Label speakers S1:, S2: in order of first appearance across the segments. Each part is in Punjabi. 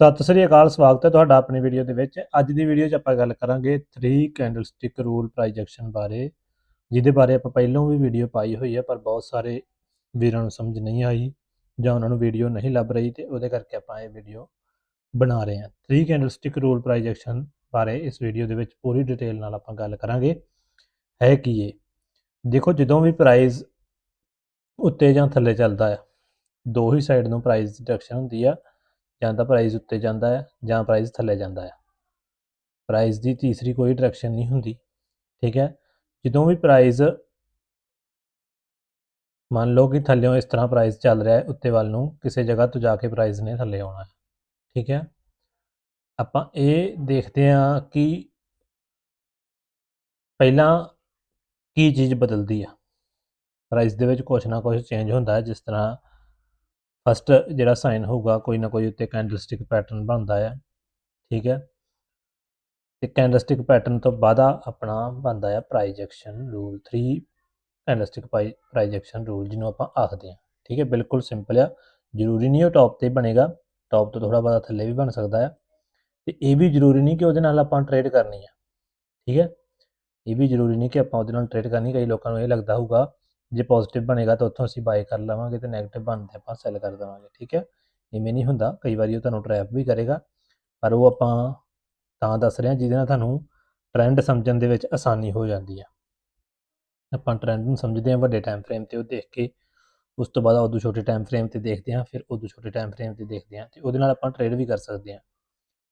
S1: ਸਤਿ ਸ੍ਰੀ ਅਕਾਲ, ਸਵਾਗਤ ਹੈ ਤੁਹਾਡਾ ਆਪਣੀ ਵੀਡੀਓ ਦੇ ਵਿੱਚ। ਅੱਜ ਦੀ ਵੀਡੀਓ 'ਚ ਆਪਾਂ ਗੱਲ ਕਰਾਂਗੇ 3 ਕੈਂਡਲਸਟਿਕ ਰੂਲ ਪ੍ਰਾਈਜੈਕਸ਼ਨ ਬਾਰੇ, ਜਿਹਦੇ ਬਾਰੇ ਆਪਾਂ ਪਹਿਲਾਂ ਵੀ ਵੀਡੀਓ ਪਾਈ ਹੋਈ ਹੈ, ਪਰ ਬਹੁਤ ਸਾਰੇ ਵੀਰਾਂ ਨੂੰ ਸਮਝ ਨਹੀਂ ਆਈ ਜਾਂ ਉਹਨਾਂ ਨੂੰ ਵੀਡੀਓ ਨਹੀਂ ਲੱਭ ਰਹੀ ਤੇ ਉਹਦੇ ਕਰਕੇ ਆਪਾਂ ਇਹ ਵੀਡੀਓ ਬਣਾ ਰਹੇ ਹਾਂ। 3 ਕੈਂਡਲਸਟਿਕ ਰੂਲ ਪ੍ਰਾਈਜੈਕਸ਼ਨ ਬਾਰੇ ਇਸ ਵੀਡੀਓ ਦੇ ਵਿੱਚ ਪੂਰੀ ਡਿਟੇਲ ਨਾਲ ਆਪਾਂ ਗੱਲ ਕਰਾਂਗੇ। ਹੈ ਕੀ ਇਹ? ਦੇਖੋ, ਜਦੋਂ ਵੀ ਪ੍ਰਾਈਸ ਉੱਤੇ ਜਾਂ ਥੱਲੇ ਚੱਲਦਾ ਹੈ ਦੋ ਹੀ ਸਾਈਡ ਨੂੰ ਪ੍ਰਾਈਸ ਡਿਡਕਸ਼ਨ ਹੁੰਦੀ ਆ ਜਾਂ ਤਾਂ ਪ੍ਰਾਈਸ ਉੱਤੇ ਜਾਂਦਾ ਹੈ ਜਾਂ ਪ੍ਰਾਈਸ ਥੱਲੇ ਜਾਂਦਾ ਹੈ। ਪ੍ਰਾਈਸ ਦੀ ਤੀਸਰੀ ਕੋਈ ਡਾਇਰੈਕਸ਼ਨ ਨਹੀਂ ਹੁੰਦੀ, ਠੀਕ ਹੈ? ਜਦੋਂ ਵੀ ਪ੍ਰਾਈਸ ਮੰਨ ਲਓ ਕਿ ਥੱਲੇੋਂ ਇਸ ਤਰ੍ਹਾਂ ਪ੍ਰਾਈਸ ਚੱਲ ਰਿਹਾ ਹੈ, ਉੱਤੇ ਵੱਲ ਨੂੰ ਕਿਸੇ ਜਗ੍ਹਾ ਤੋਂ ਜਾ ਕੇ ਪ੍ਰਾਈਸ ਨੇ ਥੱਲੇ ਆਉਣਾ ਹੈ, ਠੀਕ ਹੈ? ਆਪਾਂ ਇਹ ਦੇਖਦੇ ਹਾਂ ਕਿ ਪਹਿਲਾਂ ਕੀ ਚੀਜ਼ ਬਦਲਦੀ ਆ। ਪ੍ਰਾਈਸ ਦੇ ਵਿੱਚ ਕੁਛ ਨਾ ਕੁਛ ਚੇਂਜ ਹੁੰਦਾ ਹੈ, ਜਿਸ ਤਰ੍ਹਾਂ ਫਸਟ ਜਿਹੜਾ ਸਾਈਨ ਹੋਊਗਾ, ਕੋਈ ਨਾ ਕੋਈ ਉੱਤੇ ਕੈਂਡਲਸਟਿਕ ਪੈਟਰਨ ਬਣਦਾ ਆ, ਠੀਕ ਹੈ? ਤੇ ਕੈਂਡਲਸਟਿਕ ਪੈਟਰਨ ਤੋਂ ਬਾਅਦ ਆਪਣਾ ਬਣਦਾ ਆ price action rule 3 candlestick price action rule ਜਿਹਨੂੰ ਆਪਾਂ ਆਖਦੇ ਹਾਂ, ਠੀਕ ਹੈ? ਬਿਲਕੁਲ ਸਿੰਪਲ ਆ, ਜ਼ਰੂਰੀ ਨਹੀਂ ਉਹ ਟੌਪ ਤੇ ਬਣੇਗਾ ਟੌਪ ਤੋਂ ਥੋੜਾ ਬਹੁਤਾ ਥੱਲੇ ਵੀ ਬਣ ਸਕਦਾ ਹੈ ਤੇ ਇਹ ਵੀ ਜ਼ਰੂਰੀ ਨਹੀਂ ਕਿ ਉਹਦੇ ਨਾਲ ਆਪਾਂ ਟ੍ਰੇਡ ਕਰਨੀ ਆ, ਠੀਕ ਹੈ? ਇਹ ਵੀ ਜ਼ਰੂਰੀ ਨਹੀਂ ਕਿ ਆਪਾਂ ਉਹਦੇ ਨਾਲ ਟ੍ਰੇਡ ਕਰਨੀ, ਕਈ ਲੋਕਾਂ ਨੂੰ ਇਹ ਲੱਗਦਾ ਹੋਊਗਾ ਜੇ ਪੋਜ਼ਿਟਿਵ ਬਣੇਗਾ ਤਾਂ ਉੱਥੋਂ ਅਸੀਂ ਬਾਏ ਕਰ ਲਵਾਂਗੇ ਤੇ ਨੈਗੇਟਿਵ ਬਣਦੇ ਆਪਾਂ ਸੈਲ ਕਰ ਦੇਵਾਂਗੇ, ਠੀਕ ਹੈ? ਇਵੇਂ ਨਹੀਂ ਹੁੰਦਾ, ਕਈ ਵਾਰੀ ਉਹ ਤੁਹਾਨੂੰ ਟਰੈਪ ਵੀ ਕਰੇਗਾ, ਪਰ ਉਹ ਆਪਾਂ ਤਾਂ ਦੱਸ ਰਹੇ ਹਾਂ ਜਿਹਦੇ ਨਾਲ ਤੁਹਾਨੂੰ ਟ੍ਰੈਂਡ ਸਮਝਣ ਦੇ ਵਿੱਚ ਆਸਾਨੀ ਹੋ ਜਾਂਦੀ ਆ। ਆਪਾਂ ਟ੍ਰੈਂਡ ਨੂੰ ਸਮਝਦੇ ਹਾਂ ਵੱਡੇ ਟਾਈਮ ਫਰੇਮ ਤੇ ਉਹ ਦੇਖ ਕੇ, ਉਸ ਤੋਂ ਬਾਅਦ ਉਦੋਂ ਛੋਟੇ ਟਾਈਮ ਫਰੇਮ ਤੇ ਦੇਖਦੇ ਹਾਂ, ਫਿਰ ਉਦੋਂ ਛੋਟੇ ਟਾਈਮ ਫਰੇਮ ਤੇ ਦੇਖਦੇ ਹਾਂ ਤੇ ਉਹਦੇ ਨਾਲ ਆਪਾਂ ਟ੍ਰੇਡ ਵੀ ਕਰ ਸਕਦੇ ਹਾਂ,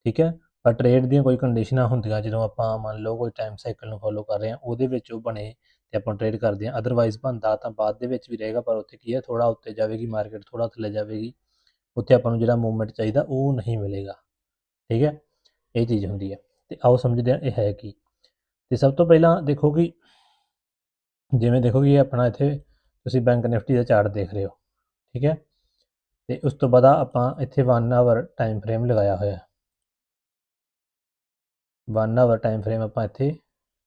S1: ਠੀਕ ਹੈ? ਪਰ ਟ੍ਰੇਡ ਦੀਆਂ ਕੋਈ ਕੰਡੀਸ਼ਨਾਂ ਹੁੰਦੀਆਂ, ਜਦੋਂ ਆਪਾਂ ਮੰਨ ਲਓ ਕੋਈ ਟਾਈਮ ਸਾਈਕਲ ਨੂੰ ਫੋਲੋ ਕਰ ਰਹੇ ਹਾਂ, ਉਹਦੇ ਵਿੱਚ ਉਹ ਬਣੇ ਤੇ ਆਪਾਂ ਟ੍ਰੇਡ ਕਰਦੇ ਹਾਂ। ਅਦਰਵਾਈਜ਼ ਬੰਦਾ ਤਾਂ ਬਾਅਦ ਦੇ ਵਿੱਚ ਵੀ ਰਹੇਗਾ, ਪਰ ਉੱਥੇ ਕੀ ਹੈ ਥੋੜਾ ਉੱਤੇ ਜਾਵੇਗੀ ਮਾਰਕੀਟ ਥੋੜਾ ਥੱਲੇ ਜਾਵੇਗੀ। ਉੱਥੇ ਆਪਾਂ ਨੂੰ ਜਿਹੜਾ ਮੂਵਮੈਂਟ ਚਾਹੀਦਾ, ਉਹ ਨਹੀਂ ਮਿਲੇਗਾ। ਠੀਕ ਹੈ? ਇਹ ਚੀਜ਼ ਹੁੰਦੀ ਹੈ। ਤੇ ਆਓ ਸਮਝਦੇ ਹਾਂ, ਇਹ ਹੈ ਕੀ? ਤੇ ਸਭ ਤੋਂ ਪਹਿਲਾਂ ਦੇਖੋ ਕਿ ਜਿਵੇਂ ਦੇਖੋ ਕਿ ਆਪਣਾ ਇੱਥੇ ਤੁਸੀਂ ਬੈਂਕ ਨਿਫਟੀ ਦਾ ਚਾਰਟ ਦੇਖ ਰਹੇ ਹੋ। ਠੀਕ ਹੈ? ਤੇ ਉਸ ਤੋਂ ਬਾਅਦ ਆਪਾਂ ਇੱਥੇ 1 ਆਵਰ ਟਾਈਮ ਫਰੇਮ ਲਗਾਇਆ ਹੋਇਆ ਹੈ। 1 ਆਵਰ ਟਾਈਮ ਫਰੇਮ ਆਪਾਂ ਇੱਥੇ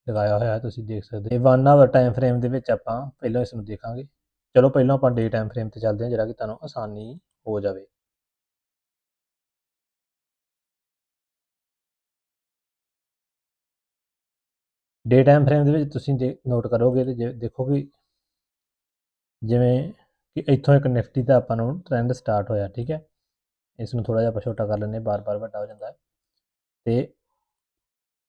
S1: ਲਗਾਇਆ ਹੋਇਆ ਤੁਸੀਂ ਦੇਖ ਸਕਦੇ ਹੋ। 1 ਆਵਰ ਟਾਈਮ ਫਰੇਮ ਦੇ ਵਿੱਚ ਆਪਾਂ ਪਹਿਲਾਂ ਇਸ ਨੂੰ ਦੇਖਾਂਗੇ। ਚਲੋ, ਪਹਿਲਾਂ ਆਪਾਂ ਡੇ ਟਾਈਮ ਫਰੇਮ ਤੇ ਚੱਲਦੇ ਹਾਂ, ਜਿਹੜਾ ਕਿ ਤੁਹਾਨੂੰ ਆਸਾਨੀ ਹੋ ਜਾਵੇ। ਡੇ ਟਾਈਮ ਫਰੇਮ ਦੇ ਵਿੱਚ ਤੁਸੀਂ ਨੋਟ ਕਰੋਗੇ ਤੇ ਦੇਖੋ ਕਿ ਜਿਵੇਂ ਕਿ ਇੱਥੋਂ ਇੱਕ ਨਿਫਟੀ ਦਾ ਆਪਾਂ ਨੂੰ ਟ੍ਰੈਂਡ ਸਟਾਰਟ ਹੋਇਆ, ਠੀਕ ਹੈ। ਇਸ ਨੂੰ ਥੋੜਾ ਜਿਹਾ ਆਪਾਂ ਛੋਟਾ ਕਰ ਲੈਂਦੇ ਬਾਰ-ਬਾਰ ਵੱਡਾ ਹੋ ਜਾਂਦਾ ਹੈ। ਤੇ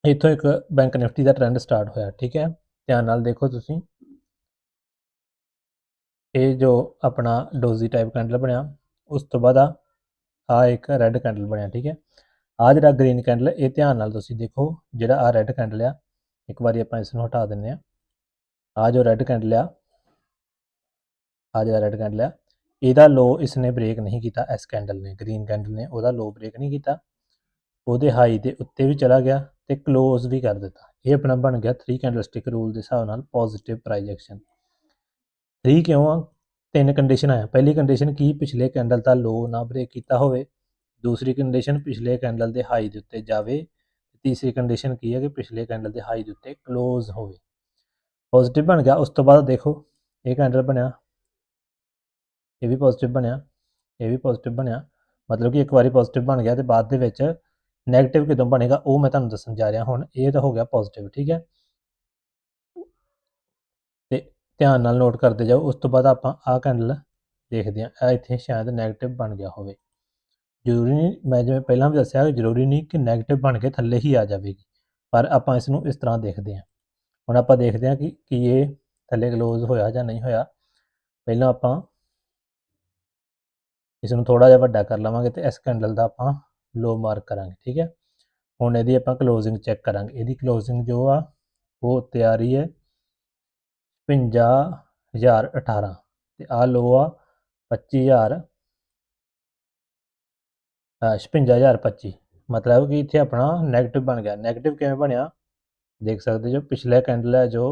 S1: ਇੱਥੋਂ ਇੱਕ ਬੈਂਕ ਨਿਫਟੀ ਦਾ ਟ੍ਰੈਂਡ ਸਟਾਰਟ ਹੋਇਆ, ਠੀਕ ਹੈ? ਧਿਆਨ ਨਾਲ ਦੇਖੋ ਤੁਸੀਂ। ਇਹ ਜੋ ਆਪਣਾ ਡੋਜ਼ੀ ਟਾਈਪ ਕੈਂਡਲ ਬਣਿਆ, ਉਸ ਤੋਂ ਬਾਅਦ ਆ ਆ ਇੱਕ ਰੈੱਡ ਕੈਂਡਲ ਬਣਿਆ, ਠੀਕ ਹੈ? ਆ ਜਿਹੜਾ ਗ੍ਰੀਨ ਕੈਂਡਲ ਇਹ ਧਿਆਨ ਨਾਲ ਤੁਸੀਂ ਦੇਖੋ, ਜਿਹੜਾ ਆ ਰੈੱਡ ਕੈਂਡਲ ਆ, ਇੱਕ ਵਾਰੀ ਆਪਾਂ ਇਸ ਨੂੰ ਹਟਾ ਦਿੰਨੇ ਆ ਆ ਜੋ ਰੈੱਡ ਕੈਂਡਲ ਆ ਆ ਜਿਹੜਾ ਰੈੱਡ ਕੈਂਡਲ ਆ, ਇਹਦਾ ਲੋ ਇਸਨੇ ਬ੍ਰੇਕ ਨਹੀਂ ਕੀਤਾ, ਇਸ ਕੈਂਡਲ ਨੇ ਗ੍ਰੀਨ ਕੈਂਡਲ ਨੇ, ਉਹਦਾ ਲੋ ਬ੍ਰੇਕ ਨਹੀਂ ਕੀਤਾ। ਉਹਦੇ ਹਾਈ ਦੇ ਉੱਤੇ ਵੀ ਚਲਾ ਗਿਆ ਤੇ ক্লোਜ਼ ਵੀ ਕਰ ਦਿੱਤਾ। ਇਹ ਆਪਣਾ ਬਣ ਗਿਆ 3 ਕੈਂਡਲਸਟਿਕ ਰੂਲ ਦੇ ਹਿਸਾਬ ਨਾਲ ਪੋਜ਼ਿਟਿਵ ਪ੍ਰਾਈਸ ਐਕਸ਼ਨ 3 ਕਿਉਂ ਆ? ਤਿੰਨ ਕੰਡੀਸ਼ਨ ਆ ਪਹਿਲੀ ਕੰਡੀਸ਼ਨ ਕੀ? ਪਿਛਲੇ ਕੈਂਡਲ ਦਾ ਲੋ ਨਾ ਬ੍ਰੇਕ ਕੀਤਾ ਹੋਵੇ। ਦੂਸਰੀ ਕੰਡੀਸ਼ਨ ਪਿਛਲੇ ਕੈਂਡਲ ਦੇ ਹਾਈ ਦੇ ਉੱਤੇ ਜਾਵੇ। ਤੀਸਰੀ ਕੰਡੀਸ਼ਨ ਕੀ ਹੈ ਕਿ ਪਿਛਲੇ ਕੈਂਡਲ ਦੇ ਹਾਈ ਦੇ ਉੱਤੇ ক্লোਜ਼ ਹੋਵੇ। ਪੋਜ਼ਿਟਿਵ ਬਣ ਗਿਆ। ਉਸ ਤੋਂ ਬਾਅਦ ਦੇਖੋ, ਇਹ ਕੈਂਡਲ ਬਣਿਆ। ਇਹ ਵੀ ਪੋਜ਼ਿਟਿਵ ਬਣਿਆ। ਇਹ ਵੀ ਪੋਜ਼ਿਟਿਵ ਬਣਿਆ। ਮਤਲਬ ਕਿ ਇੱਕ ਵਾਰੀ ਪੋਜ਼ਿਟਿਵ ਬਣ ਗਿਆ ਤੇ ਬਾਅਦ ਦੇ ਵਿੱਚ ਨੈਗੇਟਿਵ ਕਿਦੋਂ ਬਣੇਗਾ, ਉਹ ਮੈਂ ਤੁਹਾਨੂੰ ਦੱਸਣ ਜਾ ਰਿਹਾ ਹੁਣ, ਇਹ ਤਾਂ ਹੋ ਗਿਆ ਪੋਜ਼ਿਟਿਵ ਠੀਕ ਹੈ? ਤੇ ਧਿਆਨ ਨਾਲ ਨੋਟ ਕਰਦੇ ਜਾਓ, ਉਸ ਤੋਂ ਬਾਅਦ ਆਪਾਂ ਆਹ ਕੈਂਡਲ ਦੇਖਦੇ ਹਾਂ ਇਹ ਇੱਥੇ ਸ਼ਾਇਦ ਨੈਗੇਟਿਵ ਬਣ ਗਿਆ ਹੋਵੇ। ਜ਼ਰੂਰੀ ਨਹੀਂ, ਮੈਂ ਜਿਵੇਂ ਪਹਿਲਾਂ ਵੀ ਦੱਸਿਆ, ਜ਼ਰੂਰੀ ਨਹੀਂ ਕਿ ਨੈਗੇਟਿਵ ਬਣ ਕੇ ਥੱਲੇ ਹੀ ਆ ਜਾਵੇਗੀ, ਪਰ ਆਪਾਂ ਇਸ ਨੂੰ ਇਸ ਤਰ੍ਹਾਂ ਦੇਖਦੇ ਹਾਂ। ਹੁਣ ਆਪਾਂ ਦੇਖਦੇ ਹਾਂ ਕਿ, ਕੀ ਇਹ ਥੱਲੇ ਕਲੋਜ਼ ਹੋਇਆ ਜਾਂ ਨਹੀਂ ਹੋਇਆ। ਪਹਿਲਾਂ ਆਪਾਂ ਇਸ ਨੂੰ ਥੋੜਾ ਜਿਹਾ ਵੱਡਾ ਕਰ ਲਵਾਂਗੇ ਤੇ ਇਸ ਕੈਂਡਲ ਦਾ ਆਪਾਂ ਲੋ ਮਾਰਕ ਕਰਾਂਗੇ, ਠੀਕ ਹੈ? ਹੁਣ ਇਹਦੀ ਆਪਾਂ ਕਲੋਜ਼ਿੰਗ ਚੈੱਕ ਕਰਾਂਗੇ। ਇਹਦੀ ਕਲੋਜ਼ਿੰਗ ਜੋ ਆ, ਉਹ ਉੱਤੇ ਆ ਰਹੀ ਹੈ 55018 ਤੇ ਆ ਲੋ ਆ 25000 56025 ਮਤਲਬ ਕਿ ਇੱਥੇ ਆਪਣਾ 네ਗੇਟਿਵ ਬਣ ਗਿਆ। 네ਗੇਟਿਵ ਕਿਵੇਂ ਬਣਿਆ? ਦੇਖ ਸਕਦੇ ਜੋ ਪਿਛਲੇ ਕੈਂਡਲ ਹੈ ਜੋ,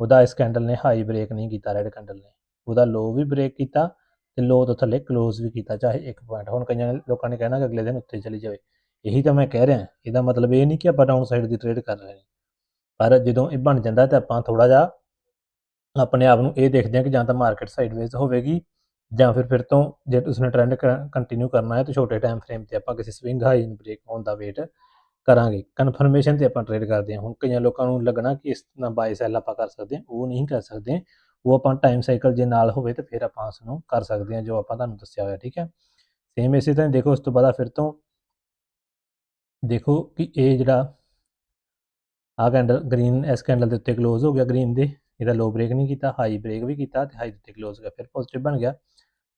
S1: ਉਹਦਾ ਇਸ ਕੈਂਡਲ ਨੇ ਹਾਈ ਬ੍ਰੇਕ ਨਹੀਂ ਕੀਤਾ ਰੈਡ ਕੈਂਡਲ ਨੇ। ਉਹਦਾ ਲੋ ਵੀ ਬ੍ਰੇਕ ਕੀਤਾ ਤੇ ਲੋ ਤੋਂ ਥੱਲੇ ক্লোਜ਼ ਵੀ ਕੀਤਾ, ਚਾਹੇ ਇੱਕ ਪੁਆਇੰਟ ਹੁਣ ਕਈਆਂ ਲੋਕਾਂ ਨੇ ਕਹਿਣਾ ਕਿ ਅਗਲੇ ਦਿਨ ਉੱਤੇ ਚਲੀ ਜਾਵੇ। ਇਹੀ ਤਾਂ ਮੈਂ ਕਹਿ ਰਿਹਾ, ਇਹਦਾ ਮਤਲਬ ਇਹ ਨਹੀਂ ਕਿ ਆਪਾਂ ਡਾਊਨ ਸਾਈਡ ਦੀ ਟ੍ਰੇਡ ਕਰ ਰਹੇ ਹਾਂ। ਪਰ ਜਦੋਂ ਇਹ ਬਣ ਜਾਂਦਾ ਤਾਂ ਆਪਾਂ ਥੋੜਾ ਜਿਹਾ ਆਪਣੇ ਆਪ ਨੂੰ ਇਹ ਦੇਖਦੇ ਹਾਂ ਕਿ ਜਾਂ ਤਾਂ ਮਾਰਕੀਟ ਸਾਈਡਵੇਜ਼ ਹੋਵੇਗੀ, ਜਾਂ ਫਿਰ ਫਿਰ ਤੋਂ ਜੇ ਉਸਨੇ ਟ੍ਰੈਂਡ ਕੰਟੀਨਿਊ ਕਰਨਾ ਹੈ ਤਾਂ ਛੋਟੇ ਟਾਈਮ ਫਰੇਮ ਤੇ ਆਪਾਂ ਕਿਸੇ ਸਵਿੰਗ ਹਾਈ ਇਨ ਬ੍ਰੇਕ ਹੋਣ ਦਾ ਵੇਟ ਕਰਾਂਗੇ। ਕਨਫਰਮੇਸ਼ਨ ਤੇ ਆਪਾਂ ਟ੍ਰੇਡ ਕਰਦੇ ਹਾਂ। ਹੁਣ ਕਈਆਂ ਲੋਕਾਂ ਨੂੰ ਲੱਗਣਾ ਕਿ ਇਸ ਨਾਲ ਬਾਈ ਸੈਲ ਆਪਾਂ ਕਰ ਸਕਦੇ ਹਾਂ, ਉਹ ਨਹੀਂ ਕਰ ਸਕਦੇ। ਉਹ ਆਪਾਂ ਟਾਈਮ ਸਾਈਕਲ ਜੇ ਨਾਲ ਹੋਵੇ ਤਾਂ ਫਿਰ ਆਪਾਂ ਉਸ ਨੂੰ ਕਰ ਸਕਦੇ ਹਾਂ ਜੋ ਆਪਾਂ ਤੁਹਾਨੂੰ ਦੱਸਿਆ ਹੋਇਆ, ਠੀਕ ਹੈ? ਸੇਮ ਇਸੇ ਤਰ੍ਹਾਂ ਦੇਖੋ, ਉਸ ਤੋਂ ਬਾਅਦ ਫਿਰ ਤੋਂ ਦੇਖੋ ਕਿ ਇਹ ਜਿਹੜਾ ਆ ਕੈਂਡਲ ਗ੍ਰੀਨ ਇਸ ਕੈਂਡਲ ਦੇ ਉੱਤੇ ক্লোਜ਼ ਹੋ ਗਿਆ ਗ੍ਰੀਨ ਦੇ, ਇਹਦਾ ਲੋ ਬ੍ਰੇਕ ਨਹੀਂ ਕੀਤਾ ਹਾਈ ਬ੍ਰੇਕ ਵੀ ਕੀਤਾ ਤੇ ਹਾਈ ਦੇ ਉੱਤੇ ক্লোਜ਼ ਹੋ ਗਿਆ, ਫਿਰ ਪੋਜ਼ਿਟਿਵ ਬਣ ਗਿਆ।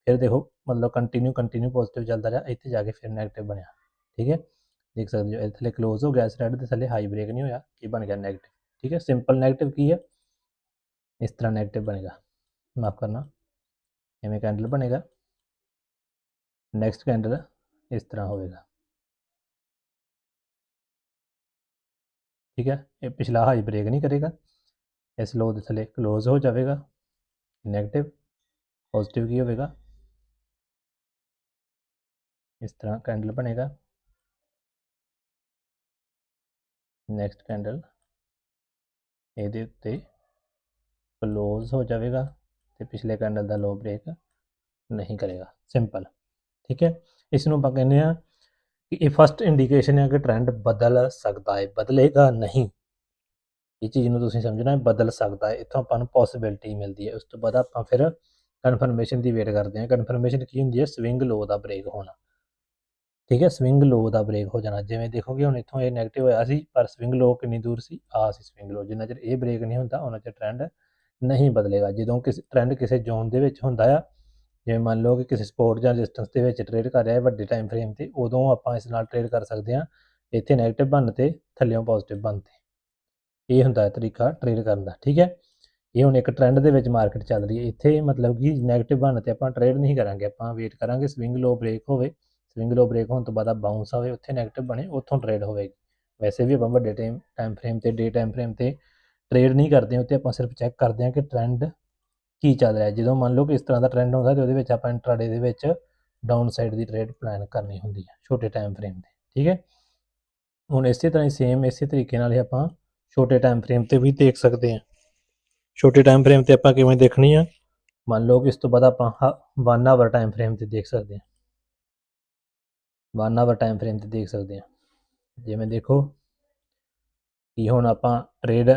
S1: ਫਿਰ ਦੇਖੋ, ਮਤਲਬ ਕੰਟੀਨਿਊ ਕੰਟੀਨਿਊ ਪੋਜ਼ਿਟਿਵ ਚੱਲਦਾ ਰਿਹਾ, ਇੱਥੇ ਜਾ ਕੇ ਫਿਰ ਨੈਗੇਟਿਵ ਬਣਿਆ, ਠੀਕ ਹੈ? ਦੇਖ ਸਕਦੇ ਹੋ, ਇਹ ਥੱਲੇ ক্লোਜ਼ ਹੋ ਗਿਆ, ਇਸ ਦੇ ਥੱਲੇ ਹਾਈ ਬ੍ਰੇਕ ਨਹੀਂ ਹੋਇਆ, ਇਹ ਬਣ ਗਿਆ ਨੈਗੇਟਿਵ ਠੀਕ ਹੈ? ਸਿੰਪਲ ਨੈਗੇਟਿਵ ਕੀ ਹੈ? ਇਸ ਤਰ੍ਹਾਂ 네ਗੇਟਿਵ ਬਣੇਗਾ ਮਾਫ ਕਰਨਾ ਐਵੇਂ ਕੈਂਡਲ ਬਣੇਗਾ ਨੈਕਸਟ ਕੈਂਡਲ ਇਸ ਤਰ੍ਹਾਂ ਹੋਵੇਗਾ ਠੀਕ ਹੈ ਇਹ ਪਿਛਲਾ ਹਾਈ ਬ੍ਰੇਕ ਨਹੀਂ ਕਰੇਗਾ ਇਸ ਲੋ ਦੇ ਥੱਲੇ ਕਲੋਜ਼ ਹੋ ਜਾਵੇਗਾ 네ਗੇਟਿਵ ਪੋਜ਼ਿਟਿਵ ਕੀ ਹੋਵੇਗਾ ਇਸ ਤਰ੍ਹਾਂ ਕੈਂਡਲ ਬਣੇਗਾ ਨੈਕਸਟ ਕੈਂਡਲ ਇਹਦੇ ਉੱਤੇ ਕਲੋਜ਼ ਹੋ ਜਾਵੇਗਾ ਤੇ ਪਿਛਲੇ ਕੈਂਡਲ ਦਾ ਲੋ ਬ੍ਰੇਕ ਨਹੀਂ ਕਰੇਗਾ। ਸਿੰਪਲ ਠੀਕ ਹੈ? ਇਸ ਨੂੰ ਆਪਾਂ ਕਹਿੰਦੇ ਆ ਕਿ ਇਹ ਫਸਟ ਇੰਡੀਕੇਸ਼ਨ ਹੈ ਕਿ ਟ੍ਰੈਂਡ ਬਦਲ ਸਕਦਾ ਹੈ, ਬਦਲੇਗਾ ਨਹੀਂ। ਇਹ ਚੀਜ਼ ਨੂੰ ਤੁਸੀਂ ਸਮਝਣਾ ਹੈ, ਬਦਲ ਸਕਦਾ ਹੈ। ਇੱਥੋਂ ਆਪਾਂ ਨੂੰ ਪੋਸਿਬਿਲਿਟੀ ਮਿਲਦੀ ਹੈ। ਉਸ ਤੋਂ ਬਾਅਦ ਆਪਾਂ ਫਿਰ ਕਨਫਰਮੇਸ਼ਨ ਦੀ ਵੇਟ ਕਰਦੇ ਹਾਂ। ਕਨਫਰਮੇਸ਼ਨ ਕੀ ਹੁੰਦੀ ਹੈ? ਸਵਿੰਗ ਲੋ ਦਾ ਬ੍ਰੇਕ ਹੋਣਾ। ਠੀਕ ਹੈ? ਸਵਿੰਗ ਲੋ ਦਾ ਬ੍ਰੇਕ ਹੋ ਜਾਣਾ। ਜਿਵੇਂ ਦੇਖੋਗੇ, ਹੁਣ ਇੱਥੋਂ ਇਹ 네ਗੇਟਿਵ ਹੋਇਆ ਸੀ, ਪਰ ਸਵਿੰਗ ਲੋ ਕਿੰਨੀ ਦੂਰ ਸੀ? ਆ ਸੀ ਸਵਿੰਗ ਲੋ ਜਿੰਨਾ ਚਿਰ ਇਹ ਬ੍ਰੇਕ ਨਹੀਂ ਹੁੰਦਾ ਉਹਨਾਂ ਚਿਰ ਟ੍ਰੈਂਡ ਨਹੀਂ ਬਦਲੇਗਾ। ਜਦੋਂ ਕਿਸ ਟ੍ਰੈਂਡ ਕਿਸੇ ਜ਼ੋਨ ਦੇ ਵਿੱਚ ਹੁੰਦਾ ਆ, ਜਿਵੇਂ ਮੰਨ ਲਓ ਕਿ ਕਿਸੇ ਸਪੋਰਟ ਜਾਂ ਰੈਜ਼ਿਸਟੈਂਸ ਦੇ ਵਿੱਚ ਟ੍ਰੇਡ ਕਰ ਰਿਹਾ ਹੈ ਵੱਡੇ ਟਾਈਮ ਫਰੇਮ ਤੇ, ਉਦੋਂ ਆਪਾਂ ਇਸ ਨਾਲ ਟ੍ਰੇਡ ਕਰ ਸਕਦੇ ਹਾਂ, ਇੱਥੇ ਨੈਗੇਟਿਵ ਬਣ ਤੇ ਥੱਲੇੋਂ ਪੋਜ਼ਿਟਿਵ ਬਣ ਤੇ। ਇਹ ਹੁੰਦਾ ਹੈ ਤਰੀਕਾ ਟ੍ਰੇਡ ਕਰਨ ਦਾ, ਠੀਕ ਹੈ? ਇਹ ਹੁਣ ਇੱਕ ਟ੍ਰੈਂਡ ਦੇ ਵਿੱਚ ਮਾਰਕੀਟ ਚੱਲ ਰਹੀ ਹੈ। ਇੱਥੇ ਮਤਲਬ ਕਿ ਨੈਗੇਟਿਵ ਬਣ ਤੇ ਆਪਾਂ ਟ੍ਰੇਡ ਨਹੀਂ ਕਰਾਂਗੇ, ਆਪਾਂ ਵੇਟ ਕਰਾਂਗੇ ਸਵਿੰਗ ਲੋ ਬ੍ਰੇਕ ਹੋਵੇ। ਸਵਿੰਗ ਲੋ ਬ੍ਰੇਕ ਹੋਣ ਤੋਂ ਬਾਅਦ ਆ ਬਾਉਂਸ ਆਵੇ, ਉੱਥੇ ਨੈਗੇਟਿਵ ਬਣੇ, ਉੱਥੋਂ ਟ੍ਰੇਡ ਹੋਵੇਗੀ। ਵੈਸੇ ਵੀ ਆਪਾਂ ਵੱਡੇ ਟਾਈਮ ਟਾਈਮ ਫਰੇਮ ਤੇ ਡੇ ਟਾਈਮ ਫਰੇਮ ਤੇ ਟ੍ਰੇਡ ਨਹੀਂ ਕਰਦੇ, ਉੱਤੇ ਆਪਾਂ ਸਿਰਫ ਚੈੱਕ ਕਰਦੇ ਹਾਂ ਕਿ ਟ੍ਰੈਂਡ ਕੀ ਚੱਲ ਰਿਹਾ ਜਦੋਂ ਮੰਨ ਲਓ ਕਿ ਇਸ ਤਰ੍ਹਾਂ ਦਾ ਟ੍ਰੈਂਡ ਹੁੰਦਾ ਤੇ ਉਹਦੇ ਵਿੱਚ ਆਪਾਂ ਇੰਟਰਾਡੇ ਦੇ ਵਿੱਚ ਡਾਊਨ ਸਾਈਡ ਦੀ ਟ੍ਰੇਡ ਪਲਾਨ ਕਰਨੀ ਹੁੰਦੀ ਹੈ, ਛੋਟੇ ਟਾਈਮ ਫਰੇਮ ਤੇ, ਠੀਕ ਹੈ? ਹੁਣ ਇਸੇ ਤਰ੍ਹਾਂ ਹੀ ਸੇਮ ਇਸੇ ਤਰੀਕੇ ਨਾਲ ਹੀ ਆਪਾਂ ਛੋਟੇ ਟਾਈਮ ਫਰੇਮ ਤੇ ਵੀ ਦੇਖ ਸਕਦੇ ਹਾਂ। ਛੋਟੇ ਟਾਈਮ ਫਰੇਮ ਤੇ ਆਪਾਂ ਕਿਵੇਂ ਦੇਖਣੀ ਆ? ਮੰਨ ਲਓ ਕਿ ਇਸ ਤੋਂ ਬਾਅਦ ਆਪਾਂ 1 ਆਵਰ ਟਾਈਮ ਫਰੇਮ ਤੇ ਦੇਖ ਸਕਦੇ ਹਾਂ। 1 ਆਵਰ ਟਾਈਮ ਫਰੇਮ ਤੇ ਦੇਖ ਸਕਦੇ ਹਾਂ। ਜਿਵੇਂ ਦੇਖੋ ਕਿ ਹੁਣ ਆਪਾਂ ਟ੍ਰੇਡ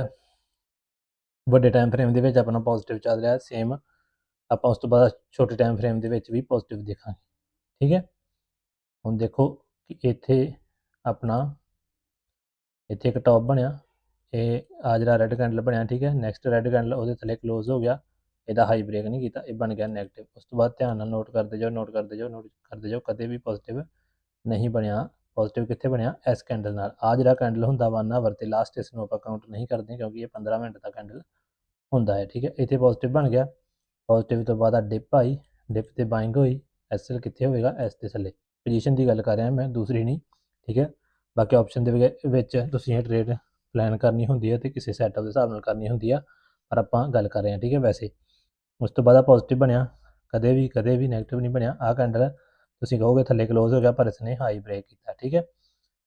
S1: ਵੱਡੇ ਟਾਈਮ ਫਰੇਮ ਦੇ ਵਿੱਚ ਆਪਣਾ ਪੋਜ਼ਿਟਿਵ ਚੱਲ ਰਿਹਾ ਸੇਮ ਆਪਾਂ ਉਸ ਤੋਂ ਬਾਅਦ ਛੋਟੇ ਟਾਈਮ ਫਰੇਮ ਦੇ ਵਿੱਚ ਵੀ ਪੋਜ਼ਿਟਿਵ ਦੇਖਾਂਗੇ, ਠੀਕ ਹੈ? ਹੁਣ ਦੇਖੋ ਕਿ ਇੱਥੇ ਆਪਣਾ, ਇੱਥੇ ਇੱਕ ਟੌਪ ਬਣਿਆ, ਇਹ ਆ ਜਿਹੜਾ ਰੈੱਡ ਕੈਂਡਲ ਬਣਿਆ, ਠੀਕ ਹੈ? ਨੈਕਸਟ ਰੈੱਡ ਕੈਂਡਲ ਉਹਦੇ ਥੱਲੇ ਕਲੋਜ਼ ਹੋ ਗਿਆ, ਇਹਦਾ ਹਾਈ ਬ੍ਰੇਕ ਨਹੀਂ ਕੀਤਾ, ਇਹ ਬਣ ਗਿਆ 네ਗੇਟਿਵ ਉਸ ਤੋਂ ਬਾਅਦ ਧਿਆਨ ਨਾਲ ਨੋਟ ਕਰਦੇ ਜਾਓ ਨੋਟ ਕਰਦੇ ਜਾਓ ਨੋਟ ਕਰਦੇ ਜਾਓ, ਕਦੇ ਵੀ ਪੋਜ਼ਿਟਿਵ ਨਹੀਂ ਬਣਿਆ ਪੋਜ਼ਿਟਿਵ ਕਿੱਥੇ ਬਣਿਆ? ਇਸ ਕੈਂਡਲ ਨਾਲ, ਆ ਜਿਹੜਾ ਕੈਂਡਲ ਹੁੰਦਾ 1 ਆਵਰ ਤੇ ਲਾਸਟ ਇਸ ਨੂੰ ਆਪਾਂ ਕਾਊਂਟ ਨਹੀਂ ਕਰਦੇ ਕਿਉਂਕਿ ਇਹ 15 ਮਿੰਟ ਦਾ ਕੈਂਡਲ ਹੁੰਦਾ ਹੈ, ਠੀਕ ਹੈ? ਇੱਥੇ ਪੋਜ਼ਿਟਿਵ ਬਣ ਗਿਆ। ਪੋਜ਼ਿਟਿਵ ਤੋਂ ਬਾਅਦ ਆ ਡਿਪ ਆਈ। ਡਿਪ ਤੇ ਬਾਇੰਗ ਹੋਈ। ਐਸਐਲ ਕਿੱਥੇ ਹੋਵੇਗਾ? ਐਸ ਦੇ ਥੱਲੇ। ਪੋਜੀਸ਼ਨ ਦੀ ਗੱਲ ਕਰ ਰਿਹਾ ਮੈਂ, ਦੂਸਰੀ ਨਹੀਂ, ਠੀਕ ਹੈ? ਬਾਕੀ ਆਪਸ਼ਨ ਦੇ ਵਿਗ- ਵਿੱਚ ਤੁਸੀਂ ਇਹ ਟ੍ਰੇਡ ਪਲਾਨ ਕਰਨੀ ਹੁੰਦੀ ਹੈ ਤੇ ਕਿਸੇ ਸੈਟਅਪ ਦੇ ਹਿਸਾਬ ਨਾਲ ਕਰਨੀ ਹੁੰਦੀ ਆ, ਪਰ ਆਪਾਂ ਗੱਲ ਕਰ ਰਹੇ ਹਾਂ, ਠੀਕ ਹੈ, ਵੈਸੇ। ਉਸ ਤੋਂ ਬਾਅਦ ਆ ਪੋਜ਼ਿਟਿਵ ਬਣਿਆ। ਕਦੇ ਵੀ ਕਦੇ ਵੀ 네ਗੇਟਿਵ ਨਹੀਂ ਬਣਿਆ। ਆ ਕੈਂਡਲ ਤੁਸੀਂ ਕਹੋਗੇ ਥੱਲੇ ਕਲੋਜ਼ ਹੋ ਗਿਆ, ਪਰ ਇਸਨੇ ਹਾਈ ਬ੍ਰੇਕ ਕੀਤਾ, ਠੀਕ ਹੈ?